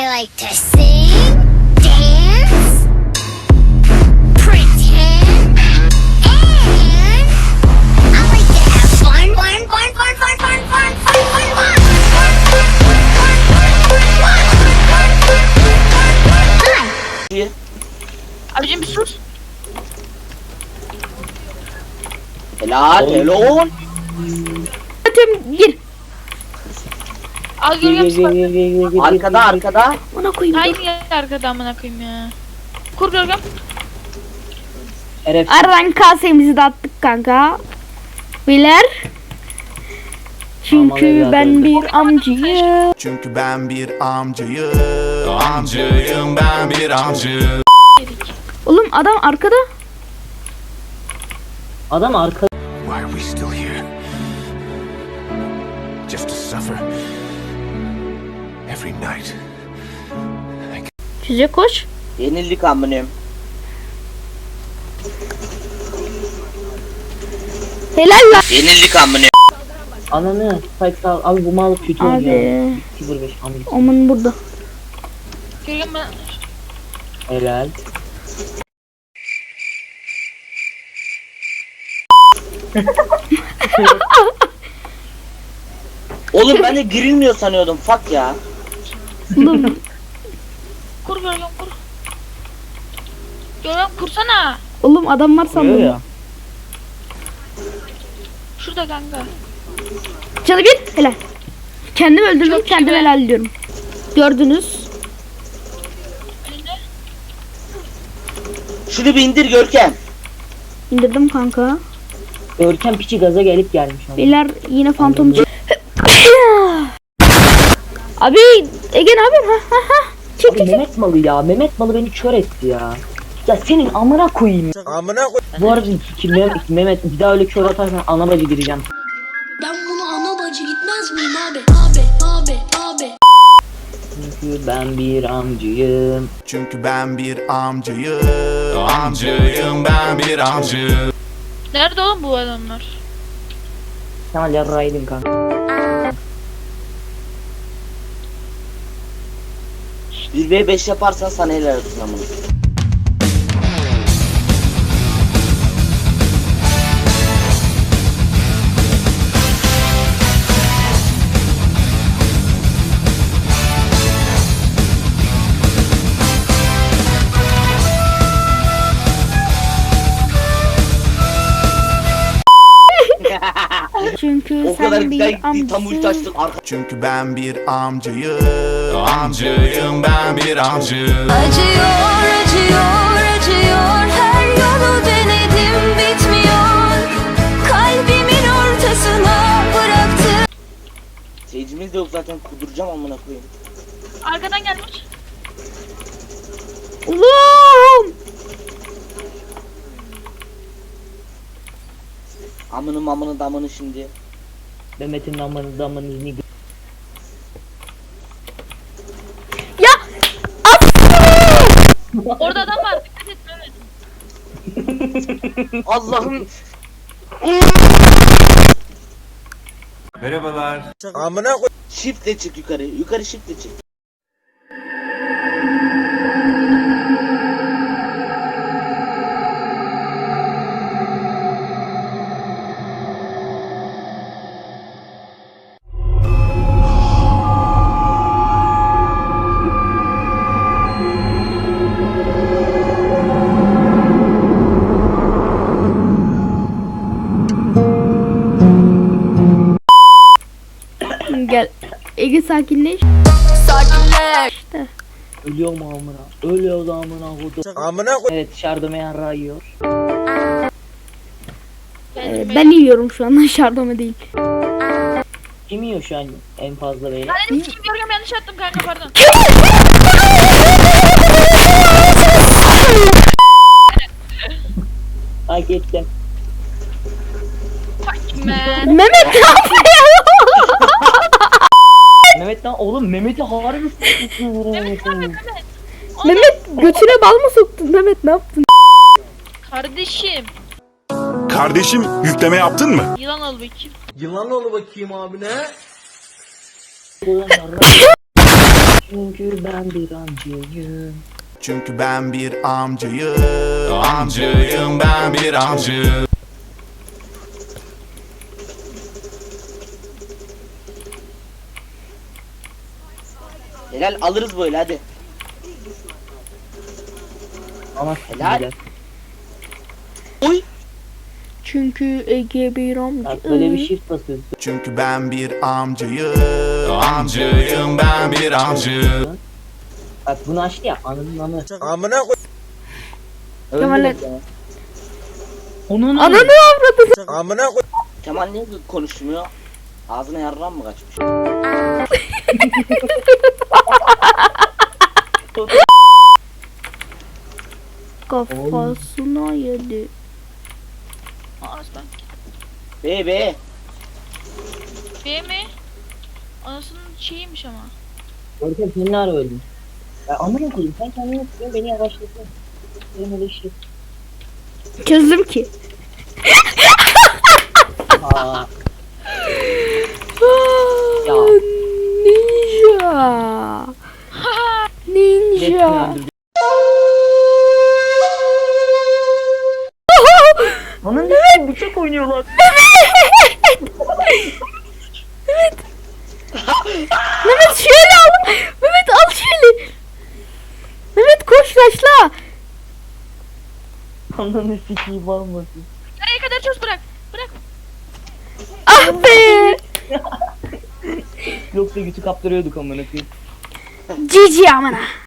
I like to sing, dance, pretend, and I like to have fun, fun, fun, fun, fun, fun, fun, fun, fun, fun. Abicim bir sus. Helal helal. Zaten gir. Al gölgem gir sıfır. gir gir gir gir. Arkada arkada. Ona koyayım. Aynı yer arkada amına koyayım ya. Kur gölgem. Eref. Aradan kasemizi de attık kanka. Aman Çünkü ben bir amcıyım. Çünkü ben bir amcayım Amcayım ben bir amcı Oğlum adam arkada. Adam arka Why are we still here? Just to suffer Every night Çize koş. Yenildik amınım. Helal lan. Yenildik amınım. ananı Spike sağ abi bu mal kötü oynuyor. Abi. 05 amına. Omun burada. Gölgem bana. Helal. Oğlum ben de girilmiyor sanıyordum. Fuck ya. Oğlum, Kur gölgem kur. Gölgem kursana. oğlum adam var sandım. ya. Şurada kanka. Canı bir. Helal. Kendim öldürdüm. Çok iyi Kendim be. helal diyorum. Gördünüz. Önünde. Şunu bir indir Görkem. İndirdim kanka. Görkem piçi gaza gelip gelmiş. Beyler yine fantom. Abi Ege ne yapıyorsun? Ha, ha, ha. Çık Abi çık çık. Mehmet malı ya. Mehmet malı beni kör etti ya. Ya senin amına koyayım. Amına koy. Bu arada ki Mehmet, Mehmet bir daha öyle kör atarsan ana bacı gireceğim. Ben bunu ana bacı gitmez miyim abi? Abi, abi, abi. Çünkü ben bir amcıyım. Çünkü ben bir amcayım Amcayım ben bir amcı Nerede oğlum bu adamlar? Kemal yarraydın kanka. 1v5 yaparsan sana helal olsun amına. Çünkü O kadar sen güzel bir tam ulti amcısın. açtık arka. Çünkü ben bir amcayım Amcayım ben bir amcı Acıyor, acıyor, acıyor. Her yolu denedim bitmiyor. Kalbimin ortasına bıraktım. Seyircimiz de yok zaten kuduracağım amına koyayım. Arkadan gelmiş. Oğlum. Amını amını damını şimdi. Mehmet'in amını damını ni Ya. Orada adam var. Dikkat et Allah'ım. Shiftle çık yukarı. Yukarı shiftle çık. Ege sakinleş. Sakinleş. Ölüyor mu amına? Ölüyor da amına kodu. Amına koy. Evet dışarıda yarra yiyor. Ee, ben yiyorum şu anda şardome değil. Kim yiyor şu an en fazla beyler? Lan kim gölgem yanlış attım kanka pardon. Hak ettim. Fuck man. Mehmet ne yapıyor? Oğlum Mehmet'i harbi Mehmet Mehmet Mehmet. Mehmet götüne bal mı soktun Mehmet ne yaptın? Kardeşim. Kardeşim yükleme yaptın mı? Yılan al bakayım. Yılan ol bakayım abi ne? Çünkü ben bir amcayım. Çünkü ben bir amcayım Amcayım ben bir amcı Helal alırız böyle hadi. Ama Helal. helal. Uy. Çünkü Ege bir amca. Bak böyle bir shift basıyorsun. Çünkü ben bir amcayım Amcayım ben bir amcı Bak bunu açtı ya ananın anı. Amına koy. Kemal- mesela. Onun Ananı avradı. Amına koy. Kemal niye konuşmuyor? Ağzına yarran mı kaçmış? Kafasına yedi. Aa ben. Be be. B mi? Anasının şeyiymiş ama. Görkem sen ne ara öldün? Ya amına koyayım sen kendini tutuyorsun beni yavaşlatıyorsun. Benim öyle şey. Çözdüm ki. Aa, Ya. Ninja. Ninja. Bıçak oynuyorlar. Mehmet şöyle al. Mehmet al şöyle. Mehmet koş taşla. Ananı sikeyim almasın. Nereye kadar çöz bırak. Bırak. Ah be. Yoksa gütü kaptırıyorduk amına koyayım. Cici amına.